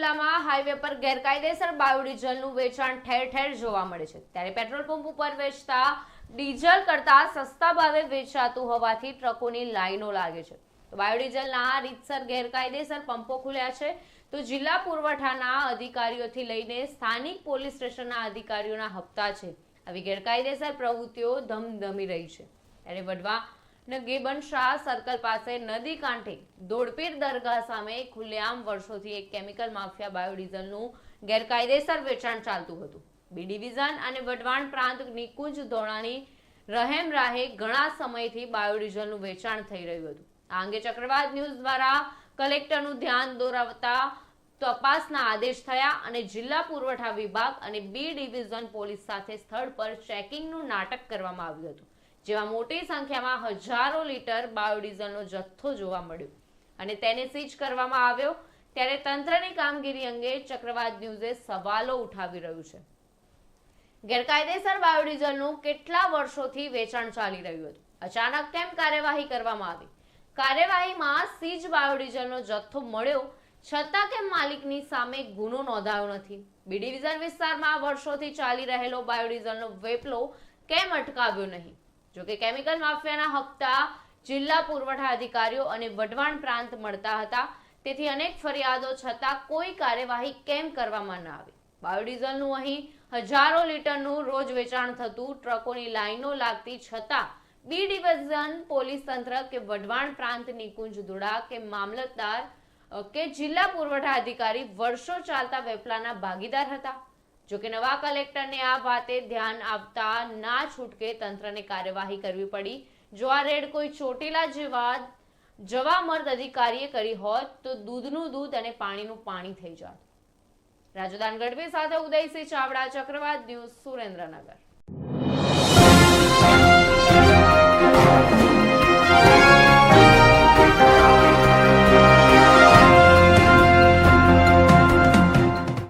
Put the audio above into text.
જિલ્લામાં હાઈવે પર ગેરકાયદેસર બાયોડીઝલનું વેચાણ ઠેર ઠેર જોવા મળે છે. ત્યારે પેટ્રોલ પંપ ઉપર વેચતા ડીઝલ કરતા સસ્તા ભાવે વેચાતું હોવાથી ટ્રકોની લાઈનો લાગે છે. તો બાયોડીઝલના રીતસર ગેરકાયદેસર પંપો ખુલ્યા છે. તો જિલ્લા પુરવઠાના અધિકારીઓથી લઈને સ્થાનિક પોલીસ સ્ટેશનના અધિકારીઓના હપ્તા છે. આવી ગેરકાયદેસર પ્રવૃત્તિઓ ધમધમી રહી છે. ત્યારે વડવા ને ગેબન શાહ સર્કલ પાસે નદી કાંઠે દોડપીર દરગાહ સામે ખુલ્લેઆમ વર્ષોથી એક કેમિકલ માફિયા બાયોડીઝલનું ગેરકાયદેસર વેચાણ ચાલતું હતું. બી ડિવિઝન અને વઢવાણ પ્રાંત નિકુંજ ધોળાની રહેમ રાહે ઘણા સમયથી બાયોડીઝલનું વેચાણ થઈ રહ્યું હતું. આ અંગે ચક્રવાત ન્યૂઝ દ્વારા કલેક્ટરનું ધ્યાન દોરાવતા તપાસના આદેશ થયા અને જિલ્લા પુરવઠા વિભાગ અને બી ડિવિઝન પોલીસ સાથે સ્થળ પર ચેકિંગનું નાટક કરવામાં આવ્યું હતું. જેમાં મોટી સંખ્યામાં હજારો લીટર બાયોડીઝલનો જથ્થો જોવા મળ્યો અને તેને સીજ કરવામાં આવ્યો ત્યારે તંત્રની કામગીરી અંગે ચક્રવાત ન્યૂઝે સવાલો ઉઠાવી રહ્યું છે. ગેરકાયદેસર બાયોડીઝલનું કેટલા વર્ષોથી વેચાણ ચાલી રહ્યું હતું? અચાનક કેમ કાર્યવાહી કરવામાં આવી? કાર્યવાહીમાં સીજ બાયોડીઝલનો જથ્થો મળ્યો છતાં કેમ માલિકની સામે ગુનો નોંધાયો નથી? બી ડિવિઝન વિસ્તારમાં વર્ષોથી ચાલી રહેલો બાયોડીઝલનો વેપલો કેમ અટકાવ્યો નહીં? જોકે કેમિકલ માફિયાના હપ્તા જિલ્લા પુરવઠા અધિકારીઓ અને વઢવાણ પ્રાંત મળતા હતા. તેથી અનેક ફરિયાદો છતાં કોઈ કાર્યવાહી કેમ કરવામાં ન આવી? બાયોડીઝલનું અહીં હજારો લીટરનું રોજ વેચાણ થતું, ટ્રકોની લાઈનો લાગતી છતાં બી ડિવિઝન, પોલીસ તંત્ર કે વઢવાણ પ્રાંત નિકુંજ દુડા કે મામલતદાર કે જિલ્લા પુરવઠા અધિકારી વર્ષો ચાલતા વેપલાના ભાગીદાર હતા? જોકે નવા કલેક્ટરને આ વાતે ધ્યાન આપતા ના છૂટકે તંત્રને કાર્યવાહી કરવી પડી. જો આ રેડ કોઈ ચોટીલા જેવા જવામર્દ અધિકારીએ કરી હોત, તો દૂધનું દૂધ અને પાણીનું પાણી થઈ જાત. રાજદાન ગઢવી સાથે ઉદયસિંહ ચાવડા, ચક્રવાત ન્યૂઝ સુરેન્દ્રનગર.